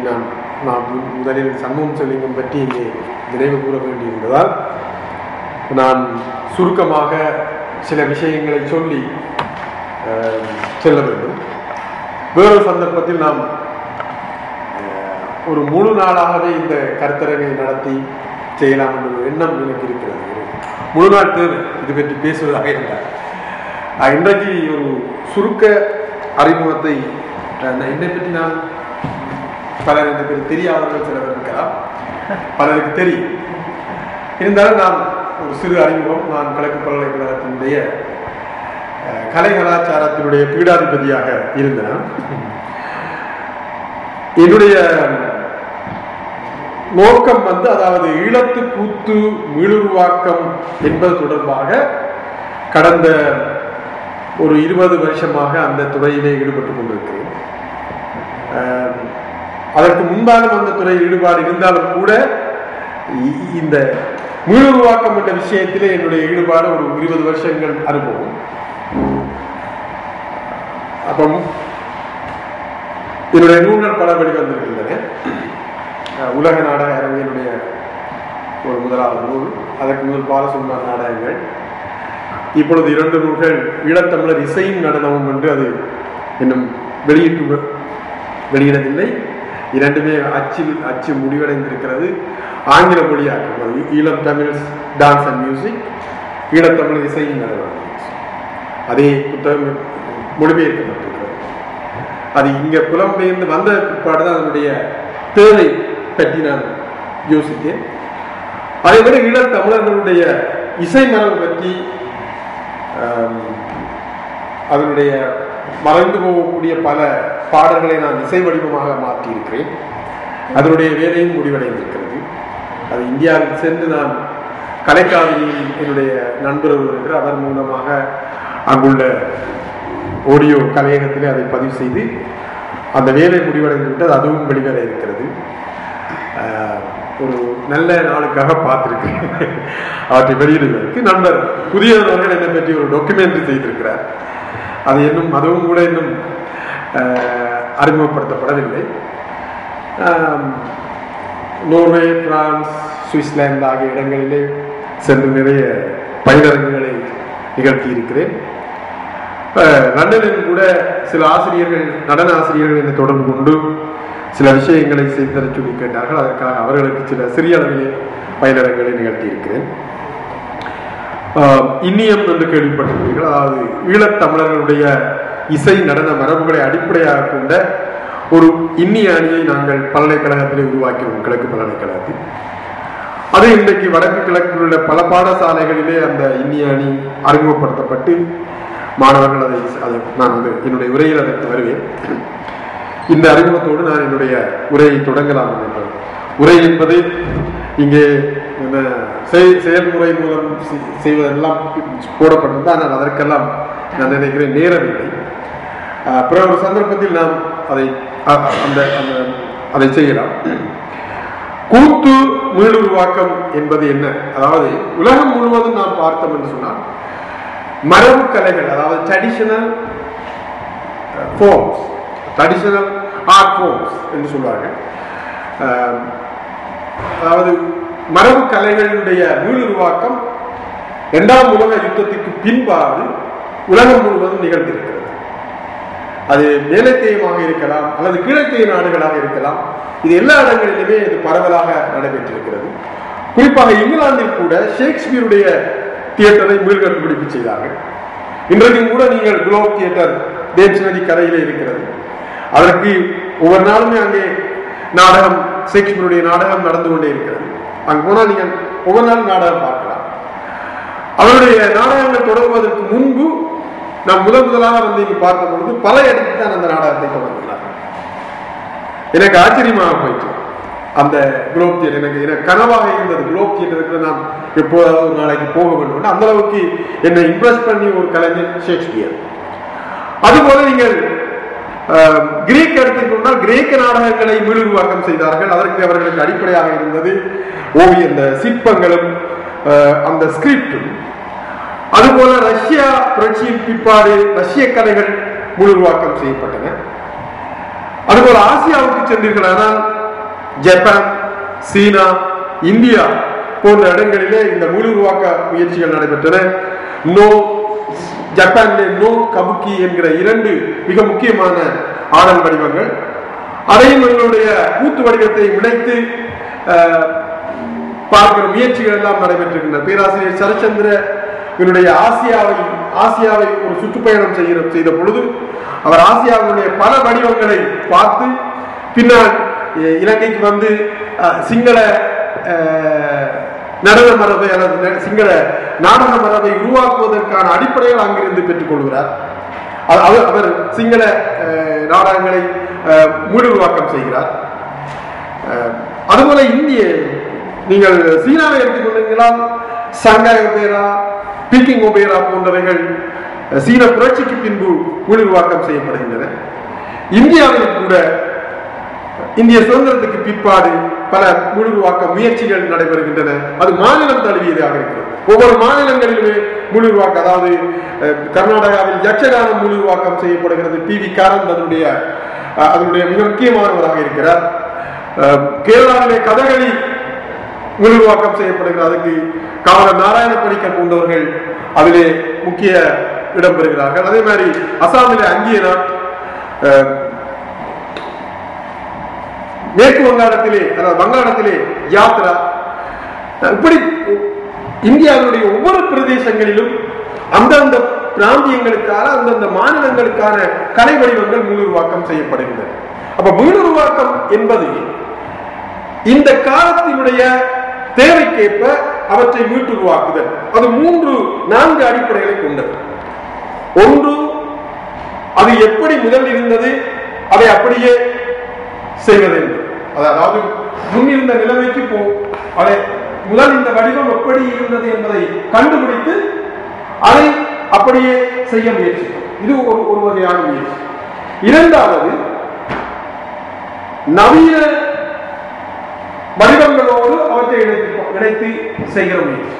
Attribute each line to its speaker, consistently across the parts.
Speaker 1: நான் நான் நாம் முதலில் சண்முகம் செல்லிங்கம் பற்றி இங்கே நினைவு கூற வேண்டியிருந்ததால் நான் சுருக்கமாக சில விஷயங்களை சொல்லி அஹ், செல்ல வேண்டும். வேறொரு சந்தர்ப்பத்தில் நாம் அஹ், ஒரு முழு நாளாகவே இந்த கருத்தரங்கை நடத்தி செய்யலாம் என்ற எண்ணம் எனக்கு இருக்கிறது. முழு நாள் தேவை இது பற்றி பேசுவதாக இருந்தார் இன்றைக்கு ஒரு சுருக்க அறிமுகத்தை என்னை பற்றி நான் பலர் எனக்கு தெரியாதவர்கள் சிலர் இருக்கலாம். பலருக்கு தெரியும். இருந்தாலும் நான் ஒரு சிறு அறிமுகம் நான் கிழக்கு பல்கலைக்கழகத்தினுடைய கலை கலாச்சாரத்தினுடைய பீடாதிபதியாக இருந்தேன். என்னுடைய நோக்கம் வந்து அதாவது ஈழத்து கூத்து மீளுருவாக்கம் என்பது தொடர்பாக கடந்த ஒரு இருபது வருஷமாக அந்த துறையிலே ஈடுபட்டு கொண்டிருக்கிறேன். அதற்கு முன்பாலும் அந்த துறை ஈடுபாடு இருந்தாலும் கூட இந்த இந்த மீளுருவாக்கம் என்ற விஷயத்திலே என்னுடைய ஈடுபாடு ஒரு இருபது வருஷங்கள் அனுபவம். அப்போ என்னுடைய நூல்கள் பல வெளிவந்திருக்கின்றன உலக நாடக அரங்கினுடைய ஒரு முதலாவது நூல். அதற்கு முதல் பாலசுந்தர் நாடகங்கள். இப்பொழுது இரண்டு நூல்கள் ஈழத்தமிழர் இசையும் நடனமும் என்று அது இன்னும் வெளியிட்டு வெளியிடவில்லை. இரண்டுமே அச்சில் அச்சு முடிவடைந்திருக்கிறது. ஆங்கில மொழியாக்கம் அது Eelam Tamil dance and music ஈழத்தமிழ் இசையின் நடனம் அதே புத்தகம் மொழிபெயர்க்கப்பட்டிருக்கிறது. அது இங்கே புலம்பெயர்ந்து வந்த பிற்பாடு தான் அதனுடைய தேவை பற்றி நான் யோசித்தேன். அதே மாதிரி ஈழத் தமிழர்களுடைய இசை மரபு பற்றி அதனுடைய மறைந்து போகக்கூடிய பல பாடல்களை நான் இசை வடிவமாக மாற்றியிருக்கிறேன். அதனுடைய வேலையும் முடிவடைந்திருக்கிறது. அது இந்தியாவில் சென்று நான் கலைக்காவிரியில் என்னுடைய நண்பர் ஒருவர் அவர் மூலமாக அங்குள்ள ஆடியோ கலையகத்திலே அதை பதிவு செய்து அந்த வேலை முடிவடைந்து விட்டால் அதுவும் வெளிவர இருக்கிறது. ஒரு நல்ல நாளுக்காக பார்த்துருக்கேன் அவற்றை வெளியிடுவதற்கு நண்பர் புதியவர்கள் என்னை பற்றி ஒரு டாக்குமெண்ட்ரி செய்திருக்கிறார். அது இன்னும் அதுவும் கூட இன்னும் அறிமுகப்படுத்தப்படவில்லை. நோர்வே பிரான்ஸ் சுவிட்சர்லாந்து ஆகிய இடங்களிலே சென்று நிறைய பயிலரங்குகளை நிகழ்த்தி இருக்கிறேன் லண்டனில் கூட சில ஆசிரியர்கள் நடன ஆசிரியர்கள் என்னை தொடர்பு கொண்டு சில விஷயங்களை செய்து தர சொல்லி கேட்டார்கள். அதற்காக அவர்களுக்கு சில சிறிய அளவிலே பயிலரங்களை நிகழ்த்தியிருக்கிறேன். இன்னியம் என்று கேள்விப்பட்டிருக்கிறீர்கள் அதாவது ஈழத்தமிழர்களுடைய இசை நடன மரபுகளை அடிப்படையாக கொண்ட ஒரு இன்னிய அணியை நாங்கள் பல்கலைக்கழகத்திலே உருவாக்கினோம் கிழக்கு பல்கலைக்கழகத்தில். அது இன்றைக்கு வடக்கு கிழக்கில் உள்ள பல பாடசாலைகளிலே அந்த இன்னிய அணி அறிமுகப்படுத்தப்பட்டு மாணவர்கள் அதை அதை நான் வந்து என்னுடைய உரையில் அதற்கு வருவேன். இந்த அறிமுகத்தோடு நான் என்னுடைய உரையை தொடங்கலாம் என்றேன் உரை என்பது இங்கே என்ன செய்- செயல்முறை மூலம் செய்வதெல்லாம் போடப்பட்டிருந்தது ஆனால் அதற்கெல்லாம் நான் நினைக்கிறேன் நேரமில்லை. இல்லை பிற ஒரு சந்தர்ப்பத்தில் நாம் அதை அந்த அந்த அதை செய்யலாம். கூத்து மீளுருவாக்கம் என்பது என்ன? அதாவது உலகம் முழுவதும் நாம் பார்த்தோம் என்று சொன்னால் மரபு கலைகள் அதாவது traditional forms traditional art forms என்று சொல்வார்கள். அதாவது மரபு கலைகளுடைய மீளுருவாக்கம் இரண்டாம் உலக யுத்தத்துக்கு பின்பாடு உலகம் முழுவதும் நிகழ்ந்திருக்கிறது அது மேலத்தேயமாக இருக்கலாம் அல்லது கீழத்தேய நாடுகளாக இருக்கலாம். இது எல்லா இடங்களிலுமே இது பரவலாக நடைபெற்றிருக்கிறது. குறிப்பாக இங்கிலாந்தில் கூட ஷேக்ஸ்பியருடைய தியேட்டரை மீள்கண்டுபிடிப்பு செய்தார்கள். இன்றைக்கும் கூட நீங்கள் குளோப் தியேட்டர் தேம்ஸ் நதி கரையிலே இருக்கிறது. அதற்கு ஒவ்வொரு நாளுமே அங்கே நாடகம் ஷேக்ஸ்பியருடைய நாடகம் நடந்து கொண்டே இருக்கிறது. அங்கு போனால் நீங்கள் ஒவ்வொரு நாளும் நாடகம் பார்க்கலாம். அவருடைய நாடகங்கள் தொடங்குவதற்கு முன்பு நாம் முதல் முதலாக வந்து இங்கு பார்த்த பொழுது பல இடத்தில் தான் அந்த நாடகத்தை தொடங்கினார். எனக்கு ஆச்சரியமாக போயிட்டு அந்த குளோப் தியேட்டர் எனக்கு எனக்கு கனவாக இருந்தது குளோப் தியேட்டருக்கு நான் எப்போதாவது ஒரு நாளைக்கு போக வேண்டும் அந்த அளவுக்கு என்னை இம்ப்ரெஸ் பண்ணி ஒரு கலைஞர் ஷேக்ஸ்பியர். அதுபோல நீங்கள் கிரீக் எடுத்துக்கொண்டால் கிரேக்க நாடகங்களை மீளுருவாக்கம் செய்தார்கள். அதற்கு அவர்களுக்கு அடிப்படையாக இருந்தது ஓவிய இந்த சிற்பங்களும் அந்த ஸ்கிரிப்டும் அதுபோல ரஷ்யா புரட்சியின் பிற்பாடு ரஷ்ய கதைகள் முழுவாக்கம் செய்யப்பட்டன. அதுபோல ஆசியாவுக்கு சென்றீர்களானால் ஜப்பான் சீனா இந்தியா போன்ற இடங்களிலே இந்த முழு உருவாக்க முயற்சிகள் நடைபெற்றன. நோ ஜப்பானிலே நோ கபுக்கி என்கிற இரண்டு மிக முக்கியமான ஆடல் வடிவங்கள். அதையும் எங்களுடைய கூத்து வடிவத்தை இணைத்து பார்க்கிற முயற்சிகள் எல்லாம் நடைபெற்றிருக்கின்றன. பேராசிரியர் சரச்சந்திர இவருடைய ஆசியாவை ஆசியாவை ஒரு சுற்றுப்பயணம் செய்கிற செய்த பொழுது அவர் ஆசியாவினுடைய பல வடிவங்களை பார்த்து பின்னால் இலங்கைக்கு வந்து சிங்கள நடன மரபை அல்லது சிங்கள நாடக மரபை உருவாக்குவதற்கான அடிப்படைகள் அங்கிருந்து பெற்றுக்கொள்கிறார் அது- அவர் அவர் சிங்கள நாடகங்களை அஹ், செய்கிறார். அதுபோல இந்திய நீங்கள் சீனாவை எடுத்துக்கொண்டீங்களால் சங்காய் பேரா பீக்கிங் ஒபேரா போன்றவைகள் சீன புரட்சிக்கு பின்பு மீளுருவாக்கம் செய்யப்படுகின்றன. இந்தியாவில் கூட இந்திய சுதந்திரத்துக்கு பிற்பாடு பல முழுவாக்க முயற்சிகள் நடைபெறுகின்றன. அது மாநிலம் தழுவியதாக இருக்கிறது. ஒவ்வொரு மாநிலங்களிலுமே முழுவாக்க அதாவது கர்நாடகாவில் யக்ஷகானம் முழுவாக்கம் செய்யப்படுகிறது. பி வி காரந்த் அதனுடைய அதனுடைய மிக முக்கியமானவராக இருக்கிறார். கேரளாவிலே கதகளி உருவாக்கம் செய்யப்படுகிற அதுக்கு காவல நாராயண பணிக்கர் போன்றவர்கள் அதிலே முக்கிய இடம் பெறுகிறார்கள். அதே மாதிரி அசாமிலே அங்கே அஹ், மேற்கு வங்காளத்திலே அதாவது வங்காளத்திலே யாத்ரா இப்படி இந்தியாவுடைய ஒவ்வொரு பிரதேசங்களிலும் அந்தந்த பிராந்தியங்களுக்கான அந்தந்த மாநிலங்களுக்கான கலை வடிவங்கள் மீளுருவாக்கம் செய்யப்படுகின்றன. அப்ப மீளுருவாக்கம் என்பது இந்த காலத்தினுடைய தேவைக்கேற்ப அவற்றை மீட்டுருவாக்குதல். அது மூன்று நான்கு அடிப்படைகளை கொண்டது. ஒன்று அது எப்படி முதல் இருந்தது அதை அப்படியே செய்வது என்று அது அதாவது முன்னிருந்த நிலைமைக்கு போ அதை முதல் இந்த வடிவம் எப்படி இருந்தது என்பதை கண்டுபிடித்து அதை அப்படியே செய்ய முயற்சிக்கும் இது ஒரு ஒரு வகையான முயற்சி. இரண்டாவது நவீன வடிவங்களோடு இணைத்து செய்கிற முயற்சி.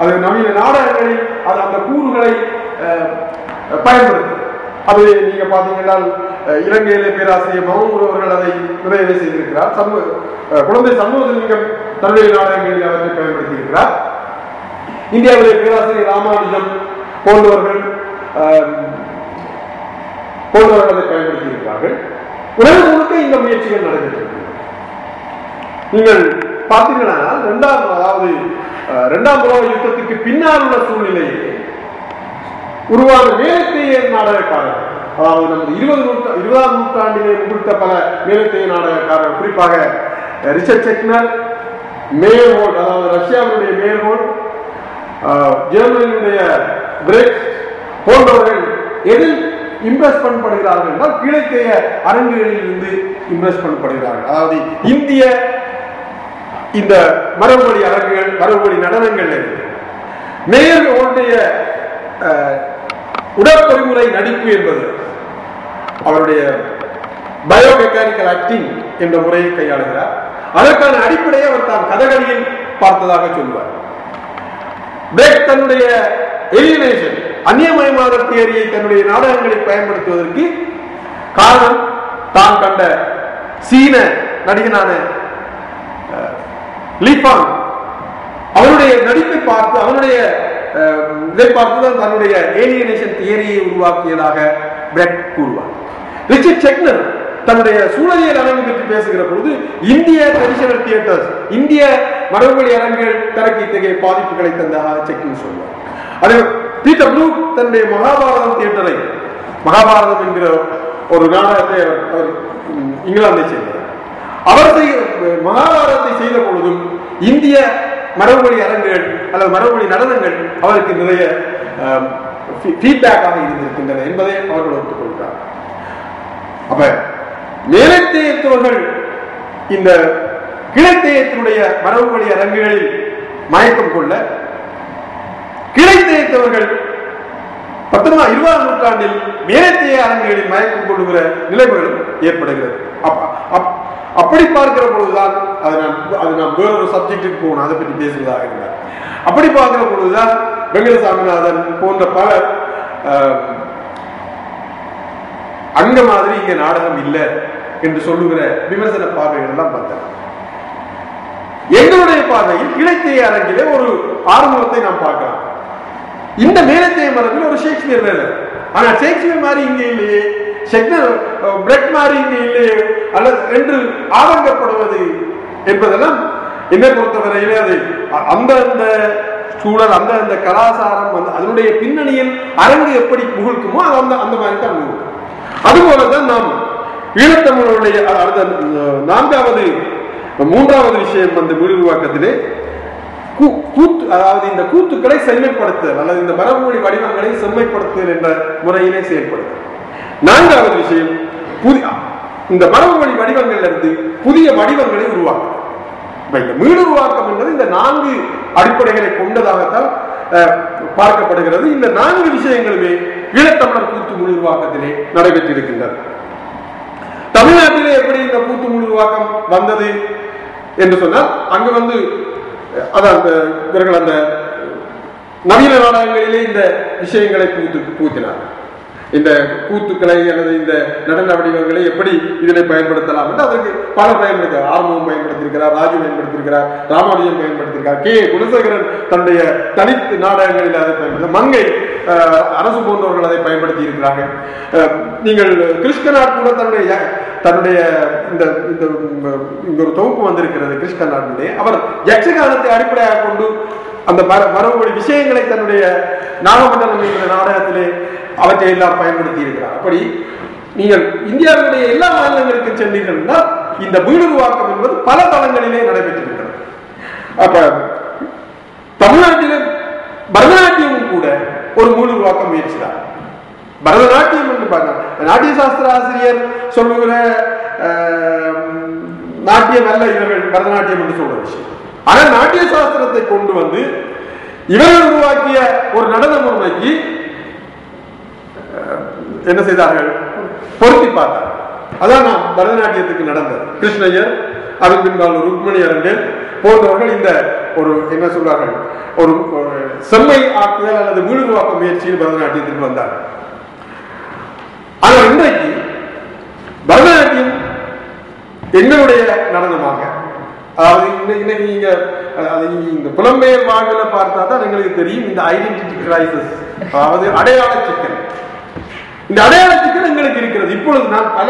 Speaker 1: அது நவீன நாடகங்களில் அது அந்த கூறுகளை அஹ், பயன்படுத்தும். அது நீங்க பாத்தீங்கன்னா அஹ், இலங்கையிலே பேராசிரியர் மகமூர் அவர்கள் அதை நிறைவே செய்திருக்கிறார். சமூக அஹ், குழந்தை சண்முகலிங்கம் தன்னுடைய நாடகங்களில் அவற்றை பயன்படுத்தி இருக்கிறார் இந்தியாவிலே பேராசிரியர் ராமானுஜம் போன்றவர்கள் அஹ், போன்றவர்கள் அதை பயன்படுத்தி இருக்கிறார்கள் உலகம் முழுக்க இந்த முயற்சிகள் நடைபெற்றிருக்கிறது நீங்கள் பார்த்தீர்களானால் இரண்டாம் அதாவது இரண்டாம் உலக யுத்தத்துக்கு பின்னால் உள்ள சூழ்நிலை உருவான மேலத்தைய நாடகக்காரர். அதாவது நமது இருபது நூற்றா இருபதாம் நூற்றாண்டிலே குறித்த பல மேலத்தைய நாடகக்காரர். குறிப்பாக அஹ், ரிச்சர்ட் செக்னர் மேயர்ஹோல்ட் அதாவது ரஷ்யாவினுடைய மேயர்ஹோல்ட் ஜெர்மனியினுடைய பிரேக் போன்றவர்கள் எதில் இம்ப்ரெஸ் பண்ணப்படுகிறார்கள் என்றால் கீழைத்தேய அரங்குகளில் இருந்து இம்ப்ரெஸ் பண்ணப்படுகிறார்கள். அதாவது இந்திய இந்த மரபுமொழி அரங்குகள் மரபுமொழி நடனங்கள் இருக்கு மேயர்களுடைய உடற்பொறிமுறை நடிப்பு என்பது அவருடைய பயோமெக்கானிக்கல் ஆக்டிங் என்ற முறையை கையாளுகிறார். அதற்கான அடிப்படையை அவர் தான் கதகளியில் பார்த்ததாக சொல்வார். பிரேக் தன்னுடைய எலியனேஷன் அந்நியமயமாதல் தியரியை தன்னுடைய நாடகங்களில் பயன்படுத்துவதற்கு காரணம் தான் கண்ட சீன நடிகனான லீபாங் அவருடைய நடிப்பை பார்த்து அவனுடைய இதை பார்த்து தான் தன்னுடைய ஏலியனேஷன் தியரியை உருவாக்கியதாக பிரெட் கூறுவார். ரிச்சர்ட் செக்னர் தன்னுடைய சூழலியல் அரங்கு பற்றி பேசுகிற பொழுது இந்திய ட்ரெடிஷனல் தியேட்டர்ஸ் இந்திய மரபுவழி அரங்குகள் தனக்கு இத்தகைய பாதிப்புகளை தந்ததாக செக்னர் சொல்வார். அதே பீட்டர் ப்ளூ தன்னுடைய மகாபாரதம் தியேட்டரை மகாபாரதம் என்கிற ஒரு நாடகத்தை அவர் இங்கிலாந்தை சேர்ந்தார் அவர் மகாபாரதத்தை செய்த பொழுதும் இந்திய மரபுமொழி அரங்குகள் அல்லது மரபுமொழி நடனங்கள் அவருக்கு நிறைய ஃபீட்பேக்காக இருந்திருக்கின்றன என்பதை அவர்கள் ஒத்துக்கொள்கிறார் அப்ப மேலத்தேயத்தவர்கள் இந்த கிழத்தேயத்தினுடைய மரபுமொழி அரங்குகளில் மயக்கம் கொள்ள கிழத்தேயத்தவர்கள் பத்தொன்பதாம் இருபதாம் நூற்றாண்டில் மேலத்தேய அரங்குகளில் மயக்கம் கொள்ளுகிற நிலைமைகளும் ஏற்படுகிறது. அப்ப- அப்- அப்படி பார்க்கிற பொழுதுதான் அது நான் அது நான் வேறொரு சப்ஜெக்டுக்கு போகணும். அதை பற்றி பேசுவதாக இருந்தார். அப்படி பார்க்கிற பொழுதுதான் வெங்கட சாமிநாதன் போன்ற பல ஆஹ், அங்க மாதிரி இங்க நாடகம் இல்லை என்று சொல்லுகிற விமர்சன பார்வைகள் எல்லாம் பார்த்தேன் எங்களுடைய பார்வையில் இலக்கிய அரங்கிலே ஒரு ஆரம்பத்தை நாம் பார்க்கலாம். இந்த மேலத்தைய மரபில் ஒரு ஷேக்ஸ்பியர் வேலை. ஆனா ஷேக்ஸ்பியர் மாதிரி இங்க இல்லையே. சிக்னல் பிரேக் மாதிரி இங்கே இல்லையே அல்லது என்று ஆதங்கப்படுவது என்பதெல்லாம் என்னை பொறுத்தவரையிலே அது அ- அந்த அந்த சூழல் அந்த அந்த கலாச்சாரம் அந்த அதனுடைய பின்னணியில் அரங்கு எப்படி புகழ்க்குமோ அது அந்த அந்த மாதிரி தான் அதுபோல தான் நாம் ஈழத்தமிழருடைய அடுத்த நான்காவது மூன்றாவது விஷயம் வந்து விழுவாக்கத்திலே கூ- கூத்து அதாவது இந்த கூத்துக்களை செம்மைப்படுத்துதல் அல்லது இந்த மரபுமொழி வடிவங்களை செம்மைப்படுத்துதல் என்ற முறையிலே செயல்படுதல் நான்காவது விஷயம் புதிய இந்த மரபுமொழி வடிவங்கள்ல இருந்து புதிய வடிவங்களை உருவாக்குதல். இப்ப இந்த மீளுருவாக்கம் என்பது இந்த நான்கு அடிப்படைகளை கொண்டதாகத்தான் அஹ், பார்க்கப்படுகிறது. இந்த நான்கு விஷயங்களுமே ஈழத்தமிழர் கூத்து மீளுருவாக்கத்திலே நடைபெற்றிருக்கின்றன. தமிழ்நாட்டிலே எப்படி இந்த கூத்து முழுவாக்கம் வந்தது என்று சொன்னால் அங்கு வந்து அதான் அந்த இவர்கள் அந்த நவீன நாடகங்களிலே இந்த விஷயங்களை பூத்து பூத்தினார் இந்த கூத்துக்களை அல்லது இந்த நடன வடிவங்களை எப்படி இதனை பயன்படுத்தலாம் என்று அதற்கு பல பயன்படுத்தார் ஆர்வம் பயன்படுத்தியிருக்கிறார் ராஜு பயன்படுத்தியிருக்கிறார் ராமானுஜன் பயன்படுத்தியிருக்கிறார். கே. குணசேகரன் தன்னுடைய தனித்து நாடகங்களில் அதை பயன்படுத்த மங்கை அரசு போன்றவர்கள் அதை பயன்படுத்தி இருக்கிறார்கள் அஹ், நீங்கள் கிருஷ்ணநாட் கூட தன்னுடைய தன்னுடைய இந்த இந்த இங்க ஒரு தொகுப்பு வந்திருக்கிறது கிருஷ்ணநாட்டினுடைய அவர் யக்ஷகானத்தை அடிப்படையாக கொண்டு அந்த மர மரபுமொழி விஷயங்களை தன்னுடைய நாகமண்டலம் என்கிற நாடகத்திலே அவற்றை எல்லாம் பயன்படுத்தி இருக்கிறார் அப்படி நீங்கள் இந்தியாவினுடைய எல்லா மாநிலங்களுக்கும் சென்றீர்கள்னா இந்த மீளுருவாக்கம் என்பது பல தளங்களிலே நடைபெற்றிருக்கிறது. அப்ப தமிழ்நாட்டிலே பரதநாட்டியமும் கூட ஒரு மீளுருவாக்க முயற்சி தான் பரதநாட்டியம் என்று பாருங்க நாட்டிய சாஸ்திர ஆசிரியர் சொல்லுகிற நாட்டியம் அல்ல இவர்கள் பரதநாட்டியம் என்று சொல்ற விஷயம். ஆனால் நாட்டிய சாஸ்திரத்தை கொண்டு வந்து இவர்கள் உருவாக்கிய ஒரு நடன முறைக்கு என்ன செய்தார்கள்? பொருத்தி பார்த்தார் அதான் நான் பரதநாட்டியத்துக்கு நடந்தது. கிருஷ்ணய்யர் அதன் பின்பால் ருக்மணி அரங்கன் போன்றவர்கள் இந்த ஒரு என்ன சொல்றார்கள் ஒரு செம்மை ஆக்குதல் அல்லது மீளுருவாக்க முயற்சியில் பரதநாட்டியத்திற்கு வந்தார்கள். ஆனால் இன்றைக்கு பரதநாட்டியம் எங்களுடைய நடனமாக அதாவது இன்னைக்கு நீங்க இந்த புலம்பெயர் வாழ்வில் பார்த்தா தான் எங்களுக்கு தெரியும் இந்த ஐடென்டிட்டி கிரைசிஸ் அதாவது அடையாள சிக்கல். இந்த அடையாள எங்களுக்கு இருக்கிறது. இப்பொழுது நான் பல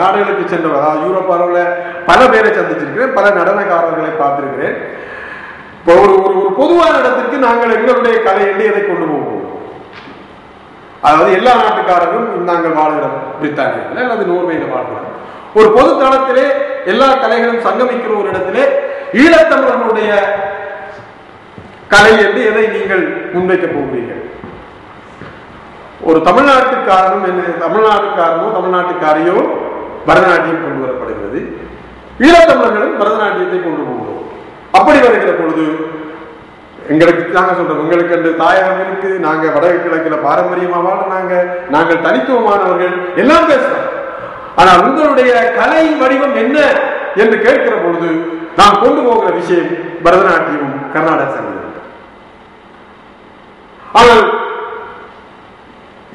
Speaker 1: நாடுகளுக்கு சென்றவர் அதாவது யூரோப் அளவில் பல பேரை சந்திச்சிருக்கிறேன் பல நடனக்காரர்களை பார்த்திருக்கிறேன். இப்போ ஒரு ஒரு ஒரு பொதுவான இடத்திற்கு நாங்கள் எங்களுடைய கலை எண்ணி எதை கொண்டு போவோம்? அதாவது எல்லா நாட்டுக்காரரும் நாங்கள் வாழ்கிறோம் பிரித்தானியாவில் அல்லது நோர்வேயில் வாழ்கிறோம். ஒரு பொது தளத்திலே எல்லா கலைகளும் சங்கமிக்கிற ஒரு இடத்திலே ஈழத்தமிழர்களுடைய கலை என்று எதை நீங்கள் முன்வைக்க போகிறீர்கள்? ஒரு தமிழ்நாட்டுக்காரனும் என்ன? தமிழ்நாட்டுக்காரனும் தமிழ்நாட்டுக்காரையோ பரதநாட்டியம் கொண்டு வரப்படுகிறது. ஈழத்தமிழர்களும் பரதநாட்டியத்தை கொண்டு போகிறோம். அப்படி வருகிற பொழுது எங்களுக்கு நாங்க சொல்றோம் உங்களுக்கு அந்த தாயகம் இருக்கு நாங்க வடக்கு கிழக்குல பாரம்பரியமா வாழ்றாங்க நாங்கள் தனித்துவமானவர்கள் எல்லாம் பேசுறோம். ஆனால் உங்களுடைய கலை வடிவம் என்ன என்று கேட்கிற பொழுது நாம் கொண்டு போகிற விஷயம் பரதநாட்டியமும் கர்நாடக சங்கீதம் ஆனால்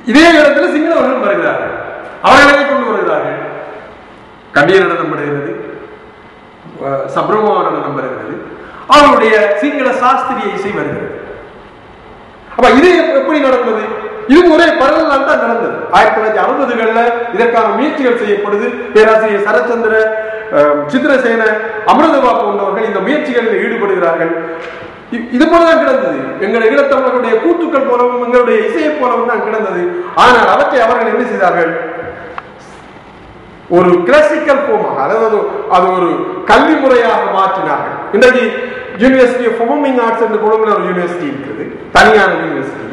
Speaker 1: இதே இடத்துல சிங்களவர்கள் வருகிறார்கள். அவர்களை கொண்டு வருகிறார்கள். கண்டிய நடனம் வருகிறது. அஹ் சப்ரமோ நடனம் வருகிறது. அவருடைய சிங்கள சாஸ்திரிய இசை வருகிறது. அப்ப இது எப்படி நடந்தது? இது ஒரே பரவலால் தான் நடந்தது. ஆயிரத்தி தொள்ளாயிரத்தி அறுபதுகள்ல இதற்கான முயற்சிகள் செய்யப்படுது. பேராசிரியர் சரச்சந்திர சித்திரசேன அமிர்தபா போன்றவர்கள் இந்த முயற்சிகளில் ஈடுபடுகிறார்கள். இது போலதான் கிடந்தது. எங்கள் ஈழத்தமிழர்களுடைய கூத்துக்கள் போலவும் எங்களுடைய இசையை போலவும் தான் கிடந்தது. ஆனால் அவற்றை அவர்கள் என்ன செய்தார்கள்? ஒரு கிளாசிக்கல் போமாக அதாவது அது ஒரு கல்வி முறையாக மாற்றினார்கள். இன்றைக்கு யூனிவர்சிட்டி ஆஃப் பர்ஃபார்மிங் ஆர்ட்ஸ் என்று கொழும்புல ஒரு யூனிவர்சிட்டி இருக்குது தனியான யூனிவர்சிட்டி